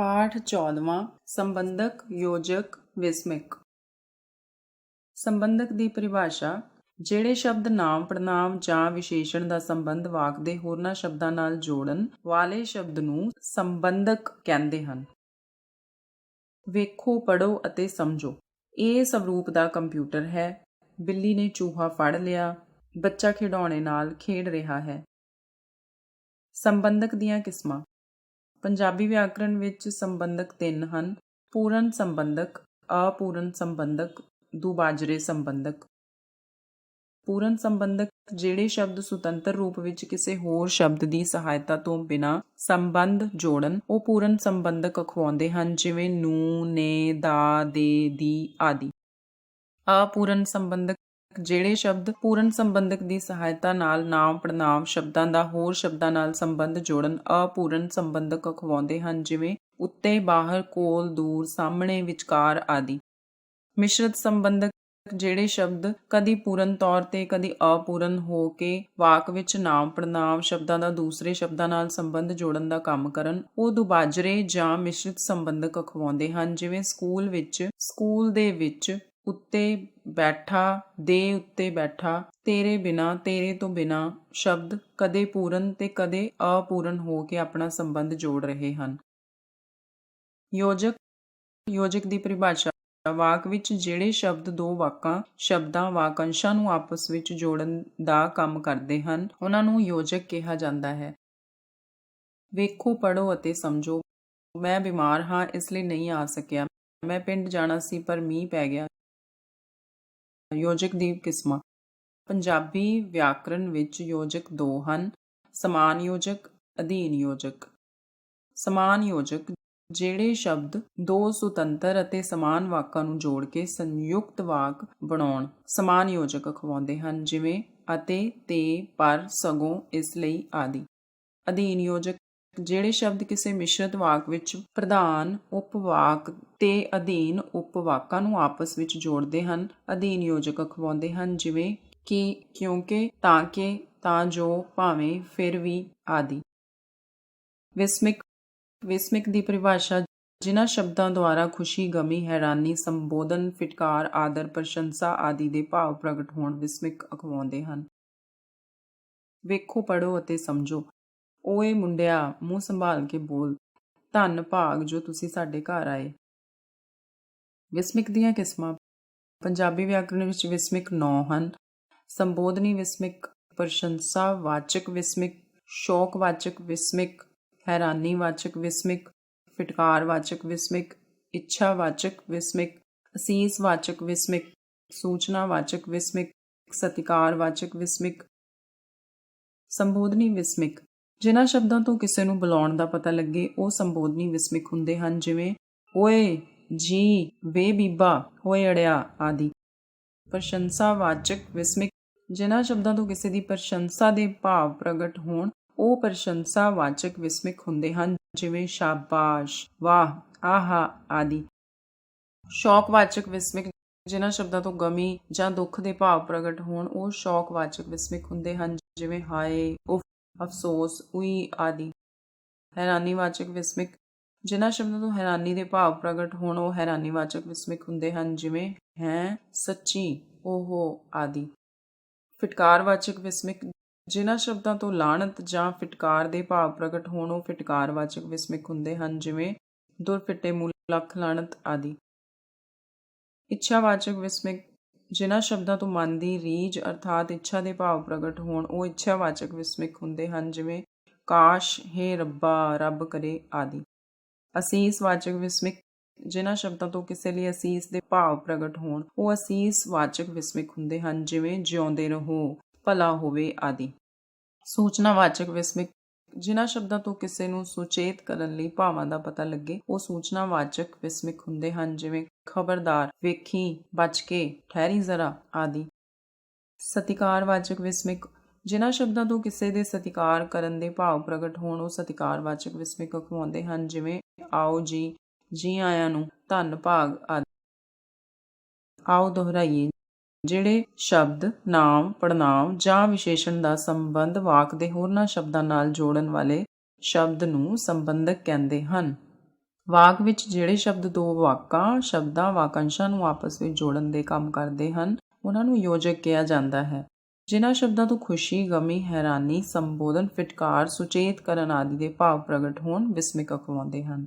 ਪਾਠ 14ਵਾਂ ਸੰਬੰਧਕ, ਯੋਜਕ, ਵਿਸਮਿਕ। ਸੰਬੰਧਕ ਦੀ ਪਰਿਭਾਸ਼ਾ, ਜਿਹੜੇ ਸ਼ਬਦ ਨਾਮ ਪੜਨਾਮ ਜਾਂ ਵਿਸ਼ੇਸ਼ਣ ਦਾ ਸੰਬੰਧ ਵਾਕ ਦੇ ਹੋਰਨਾਂ ਸ਼ਬਦਾਂ ਨਾਲ ਜੋੜਨ ਵਾਲੇ ਸ਼ਬਦ ਨੂੰ ਸੰਬੰਧਕ ਕਹਿੰਦੇ ਹਨ। ਵੇਖੋ ਪੜੋ ਅਤੇ ਸਮਝੋ। ਇਹ ਸਵਰੂਪ ਦਾ ਕੰਪਿਊਟਰ ਹੈ। ਬਿੱਲੀ ਨੇ ਚੂਹਾ ਫੜ ਲਿਆ। ਬੱਚਾ ਖਿਡੌਣੇ ਨਾਲ ਖੇਡ ਰਿਹਾ ਹੈ। ਸੰਬੰਧਕ ਦੀਆਂ ਕਿਸਮਾਂ। ਪੰਜਾਬੀ ਵਿਆਕਰਣ ਵਿੱਚ ਸੰਬੰਧਕ ਤਿੰਨ ਹਨ। ਪੂਰਨ ਸੰਬੰਧਕ, ਅਪੂਰਨ ਸੰਬੰਧਕ, ਦੁਬਾਜਰੇ ਸੰਬੰਧਕ। ਪੂਰਨ ਸੰਬੰਧਕ ਜਿਹੜੇ ਸ਼ਬਦ ਸੁਤੰਤਰ ਰੂਪ ਵਿੱਚ ਕਿਸੇ ਹੋਰ ਸ਼ਬਦ ਦੀ ਸਹਾਇਤਾ ਤੋਂ ਬਿਨਾ ਸੰਬੰਧ ਜੋੜਨ, ਉਹ ਪੂਰਨ ਸੰਬੰਧਕ ਅਖਵਾਉਂਦੇ ਹਨ, ਜਿਵੇਂ ਨੂੰ, ਨੇ, ਦਾ, ਦੇ, ਦੀ ਆਦਿ। ਅਪੂਰਨ ਸੰਬੰਧਕ ਜਿਹੜੇ ਸ਼ਬਦ ਪੂਰਨ ਸੰਬੰਧਕ ਦੀ ਸਹਾਇਤਾ ਨਾਲ ਨਾਮ ਪੜਨਾਮ ਸ਼ਬਦਾਂ ਦਾ ਹੋਰ ਸ਼ਬਦਾਂ ਨਾਲ ਸੰਬੰਧ ਜੋੜਨ ਅਪੂਰਨ ਸੰਬੰਧਕ ਅਖਵਾਉਂਦੇ ਹਨ, ਜਿਵੇਂ ਉੱਤੇ, ਬਾਹਰ, ਕੋਲ, ਦੂਰ, ਸਾਹਮਣੇ, ਵਿਚਕਾਰ ਆਦਿ। ਮਿਸ਼ਰਤ ਸੰਬੰਧਕ ਜਿਹੜੇ ਸ਼ਬਦ ਕਦੀ ਪੂਰਨ ਤੌਰ ਤੇ, ਕਦੀ ਅਪੂਰਨ ਹੋ ਕੇ ਵਾਕ ਵਿੱਚ ਨਾਮ ਪੜਨਾਮ ਸ਼ਬਦਾਂ ਦਾ ਦੂਸਰੇ ਸ਼ਬਦਾਂ ਨਾਲ ਸੰਬੰਧ ਜੋੜਨ ਦਾ ਕੰਮ ਕਰਨ, ਉਹ ਦੁਬਾਜਰੇ ਜਾਂ ਮਿਸ਼ਰਿਤ ਸੰਬੰਧਕ ਅਖਵਾਉਂਦੇ ਹਨ, ਜਿਵੇਂ ਸਕੂਲ ਵਿੱਚ, ਸਕੂਲ ਦੇ ਵਿੱਚ ਉੱਤੇ ਬੈਠਾ, ਦੇ ਉੱਤੇ ਬੈਠਾ, ਤੇਰੇ ਬਿਨਾ, ਤੇਰੇ ਤੋਂ ਬਿਨਾ ਸ਼ਬਦ ਕਦੇ ਪੂਰਨ ਤੇ ਕਦੇ ਅਪੂਰਨ ਹੋ ਕੇ ਆਪਣਾ ਸੰਬੰਧ ਜੋੜ ਰਹੇ ਹਨ। ਯੋਜਕ ਯੋਜਕ ਦੀ ਪਰਿਭਾਸ਼ਾ, ਵਾਕ ਵਿੱਚ ਜਿਹੜੇ ਸ਼ਬਦ ਦੋ ਵਾਕਾਂ, ਸ਼ਬਦਾਂ, ਵਾਕੰਸ਼ਾਂ ਨੂੰ ਆਪਸ ਵਿੱਚ ਜੋੜਨ ਦਾ ਕੰਮ ਕਰਦੇ ਹਨ, ਉਹਨਾਂ ਨੂੰ ਯੋਜਕ ਕਿਹਾ ਜਾਂਦਾ ਹੈ। ਵੇਖੋ ਪੜੋ ਅਤੇ ਸਮਝੋ। ਮੈਂ ਬਿਮਾਰ ਹਾਂ, ਇਸ ਲਈ ਨਹੀਂ ਆ ਸਕਿਆ। ਮੈਂ ਪਿੰਡ ਜਾਣਾ ਸੀ, ਪਰ ਮੀਂਹ ਪੈ ਗਿਆ। ਯੋਜਕ ਦੀ ਕਿਸਮਾਂ। ਪੰਜਾਬੀ ਵਿਆਕਰਣ ਵਿੱਚ ਯੋਜਕ ਦੋ ਹਨ, ਸਮਾਨ ਯੋਜਕ, ਅਧੀਨ ਯੋਜਕ। ਸਮਾਨ ਯੋਜਕ ਜਿਹੜੇ ਸ਼ਬਦ ਦੋ ਸੁਤੰਤਰ ਅਤੇ ਸਮਾਨ ਵਾਕਾਂ ਨੂੰ ਜੋੜ ਕੇ ਸੰਯੁਕਤ ਵਾਕ ਬਣਾਉਣ ਸਮਾਨ ਯੋਜਕ ਅਖਵਾਉਂਦੇ ਹਨ, ਜਿਵੇਂ ਅਤੇ, ਤੇ, ਪਰ, ਸਗੋਂ, ਇਸ ਲਈ ਆਦਿ। ਅਧੀਨ ਯੋਜਕ ਜਿਹੜੇ ਸ਼ਬਦ ਕਿਸੇ ਮਿਸ਼ਰਤ ਵਾਕ ਵਿੱਚ ਪ੍ਰਧਾਨ, ਉਪਵਾਕ ਤੇ ਅਧੀਨ ਉਪਵਾਕਾਂ ਨੂੰ ਆਪਸ ਵਿੱਚ ਜੋੜਦੇ ਹਨ, ਅਧੀਨ ਯੋਜਕ ਅਖਵਾਉਂਦੇ ਹਨ, ਜਿਵੇਂ ਕਿ ਕਿਉਂਕਿ, ਤਾਂ ਕਿ, ਤਾਂ ਜੋ, ਭਾਵੇਂ, ਫਿਰ ਵੀ ਆਦਿ। ਵਿਸਮਿਕ ਵਿਸਮਿਕ ਦੀ ਪਰਿਭਾਸ਼ਾ ਜਿਨ੍ਹਾਂ ਸ਼ਬਦਾਂ ਦੁਆਰਾ ਖੁਸ਼ੀ, ਗਮੀ, ਹੈਰਾਨੀ, ਸੰਬੋਧਨ, ਫਿਟਕਾਰ, ਆਦਰ, ਪ੍ਰਸ਼ੰਸਾ ਆਦਿ ਦੇ ਭਾਵ ਪ੍ਰਗਟ ਹੋਣ ਵਿਸਮਿਕ ਅਖਵਾਉਂਦੇ ਹਨ। ਵੇਖੋ ਪੜੋ ਅਤੇ ਸਮਝੋ। ਓਏ ਮੁੰਡਿਆ, ਮੂੰਹ ਸੰਭਾਲ ਕੇ ਬੋਲ। ਧੰਨ ਭਾਗ ਜੋ ਤੁਸੀਂ ਸਾਡੇ ਘਰ ਆਏ। ਵਿਸਮਿਕ ਦੀਆਂ ਕਿਸਮਾਂ। ਪੰਜਾਬੀ ਵਿਆਕਰਣ ਵਿੱਚ ਵਿਸਮਿਕ 9 ਹਨ। ਸੰਬੋਧਨੀ ਵਿਸਮਿਕ, ਪ੍ਰਸ਼ੰਸਾ ਵਾਚਕ ਵਿਸਮਿਕ, ਸ਼ੌਕ ਵਾਚਕ ਵਿਸਮਿਕ, ਹੈਰਾਨੀ ਵਾਚਕ ਵਿਸਮਿਕ, ਫਿਟਕਾਰ ਵਾਚਕ ਵਿਸਮਿਕ, ਇੱਛਾ ਵਾਚਕ ਵਿਸਮਿਕ, ਅਸੀਸ ਵਾਚਕ ਵਿਸਮਿਕ, ਸੂਚਨਾ ਵਾਚਕ ਵਿਸਮਿਕ, ਸਤਿਕਾਰ ਵਾਚਕ ਵਿਸਮਿਕ। ਸੰਬੋਧਨੀ ਵਿਸਮਿਕ। ਜਿਨ੍ਹਾਂ ਸ਼ਬਦਾਂ ਤੋਂ ਕਿਸੇ ਨੂੰ ਬੁਲਾਉਣ ਦਾ ਪਤਾ ਲੱਗੇ, ਉਹ ਸੰਬੋਧਨੀ ਵਿਸਮਿਕ ਹੁੰਦੇ ਹਨ, ਜਿਵੇਂ, ਓਏ, ਜੀ, ਵੇ ਬੀਬਾ ਓਏ ਅੜਿਆ, ਆਦਿ। ਪ੍ਰਸ਼ੰਸਾ ਵਾਚਕ ਵਿਸਮਿਕ, ਜਿਨ੍ਹਾਂ ਸ਼ਬਦਾਂ ਤੋਂ ਕਿਸੇ ਦੀ ਪ੍ਰਸ਼ੰਸਾ ਦੇ ਭਾਵ ਪ੍ਰਗਟ ਹੋਣ, ਉਹ ਪ੍ਰਸ਼ੰਸਾ ਵਿਸਮਿਕ ਹੁੰਦੇ ਹਨ, ਜਿਵੇਂ, ਸ਼ਾਬਾਸ਼, ਵਾਹ, ਆਹਾ, ਆਦਿ। ਸ਼ੌਕ ਵਾਚਕ ਵਿਸਮਿਕ, ਜਿਨ੍ਹਾਂ ਸ਼ਬਦਾਂ ਤੋਂ ਗਮੀ ਜਾਂ ਦੁੱਖ ਦੇ ਭਾਵ ਪ੍ਰਗਟ ਹੋਣ, ਉਹ ਸ਼ੌਕ ਵਾਚਕ ਵਿਸਮਿਕ ਹੁੰਦੇ ਹਨ, ਜਿਵੇਂ, ਹਾਏ, ਉਫ ਅਫਸੋਸ, ਉਈ ਆਦਿ। ਹੈਰਾਨੀਵਾਚਕ ਵਿਸਮਿਕ। ਜਿਨ੍ਹਾਂ ਸ਼ਬਦਾਂ ਤੋਂ ਹੈਰਾਨੀ ਦੇ ਭਾਵ ਪ੍ਰਗਟ ਹੋਣ, ਉਹ ਹੈਰਾਨੀਵਾਚਕ ਵਿਸਮਿਕ ਹੁੰਦੇ ਹਨ, ਜਿਵੇਂ ਹੈ, ਸੱਚੀ ਓਹੋ ਆਦਿ। ਫਿਟਕਾਰ ਵਾਚਕ ਵਿਸਮਿਕ। ਜਿਨ੍ਹਾਂ ਸ਼ਬਦਾਂ ਤੋਂ ਲਾਣਤ ਜਾਂ ਫਿਟਕਾਰ ਦੇ ਭਾਵ ਪ੍ਰਗਟ ਹੋਣ, ਉਹ ਫਿਟਕਾਰ ਵਾਚਕ ਵਿਸਮਿਕ ਹੁੰਦੇ ਹਨ, ਜਿਵੇਂ ਦੁਰ ਫਿੱਟੇ ਮੂਲ ਲੱਖ ਲਾਣਤ ਆਦਿ। ਇੱਛਾਵਾਚਕ ਵਿਸਮਿਕ। ਜਿਨ੍ਹਾਂ ਸ਼ਬਦਾਂ ਤੋਂ ਮਨ ਦੀ ਰੀਝ ਅਰਥਾਤ ਇੱਛਾ ਦੇ ਭਾਵ ਪ੍ਰਗਟ ਹੋਣ, ਉਹ ਇੱਛਾ ਵਾਚਕ ਵਿਸਮਿਕ ਹੁੰਦੇ ਹਨ, ਜਿਵੇਂ ਕਾਸ਼, ਹੈ ਰੱਬਾ, ਰੱਬ ਕਰੇ ਆਦਿ। ਅਸੀਸ ਵਾਚਕ ਵਿਸਮਿਕ ਜਿਨ੍ਹਾਂ ਸ਼ਬਦਾਂ ਤੋਂ ਕਿਸੇ ਲਈ ਅਸੀਸ ਦੇ ਭਾਵ ਪ੍ਰਗਟ ਹੋਣ, ਉਹ ਅਸੀਸ ਵਾਚਕ ਵਿਸਮਿਕ ਹੁੰਦੇ ਹਨ, ਜਿਵੇਂ ਜਿਉਂਦੇ ਰਹੋ, ਭਲਾ ਹੋਵੇ ਆਦਿ। ਸੂਚਨਾ ਵਾਚਕ ਵਿਸਮਿਕ ਜਿਨ੍ਹਾਂ ਸ਼ਬਦਾਂ ਤੋਂ ਕਿਸੇ ਨੂੰ ਸੁਚੇਤ ਕਰਨ ਲਈ ਭਾਵਾਂ ਦਾ ਪਤਾ ਲੱਗੇ, ਉਹ ਸੂਚਨਾ ਵਿਸਮਿਕ ਹੁੰਦੇ ਹਨ, ਜਿਵੇਂ ਖਬਰਦਾਰ, ਵੇਖੀ, ਬਚ ਕੇ, ਠਹਿਰੀ ਜ਼ਰਾ, ਆਦਿ। ਸਤਿਕਾਰ ਵਾਚਕ ਵਿਸਮਿਕ, ਜਿਨ੍ਹਾਂ ਸ਼ਬਦਾਂ ਤੋਂ ਕਿਸੇ ਦੇ ਸਤਿਕਾਰ ਕਰਨ ਦੇ ਭਾਵ ਪ੍ਰਗਟ ਹੋਣ, ਉਹ ਸਤਿਕਾਰ ਵਾਚਕ ਵਿਸਮਿਕ ਅਖਵਾਉਂਦੇ ਹਨ, ਜਿਵੇਂ, ਆਓ ਜੀ ਜੀ ਆਇਆਂ ਨੂੰ, ਧੰਨ ਭਾਗ, ਆਦਿ। ਆਓ ਦੁਹਰਾਈਏ। ਜਿਹੜੇ ਸ਼ਬਦ, ਨਾਮ ਪੜਨਾਮ ਜਾਂ ਵਿਸ਼ੇਸ਼ਣ ਦਾ ਸੰਬੰਧ ਵਾਕ ਦੇ ਹੋਰਨਾਂ ਸ਼ਬਦਾਂ ਨਾਲ ਜੋੜਨ ਵਾਲੇ ਸ਼ਬਦ ਨੂੰ ਸੰਬੰਧਕ ਕਹਿੰਦੇ ਹਨ। ਵਾਕ ਵਿੱਚ ਜਿਹੜੇ ਸ਼ਬਦ ਦੋ ਵਾਕਾਂ, ਸ਼ਬਦਾਂ, ਵਾਕੰਸ਼ਾਂ ਨੂੰ ਆਪਸ ਵਿੱਚ ਜੋੜਨ ਦੇ ਕੰਮ ਕਰਦੇ ਹਨ, ਉਹਨਾਂ ਨੂੰ ਯੋਜਕ ਕਿਹਾ ਜਾਂਦਾ ਹੈ। ਜਿਨ੍ਹਾਂ ਸ਼ਬਦਾਂ ਤੋਂ ਖੁਸ਼ੀ, ਗਮੀ, ਹੈਰਾਨੀ, ਸੰਬੋਧਨ, ਫਿਟਕਾਰ, ਸੁਚੇਤ ਕਰਨ ਆਦਿ ਦੇ ਭਾਵ ਪ੍ਰਗਟ ਹੋਣ ਵਿਸਮਿਕ ਅਖਵਾਉਂਦੇ ਹਨ।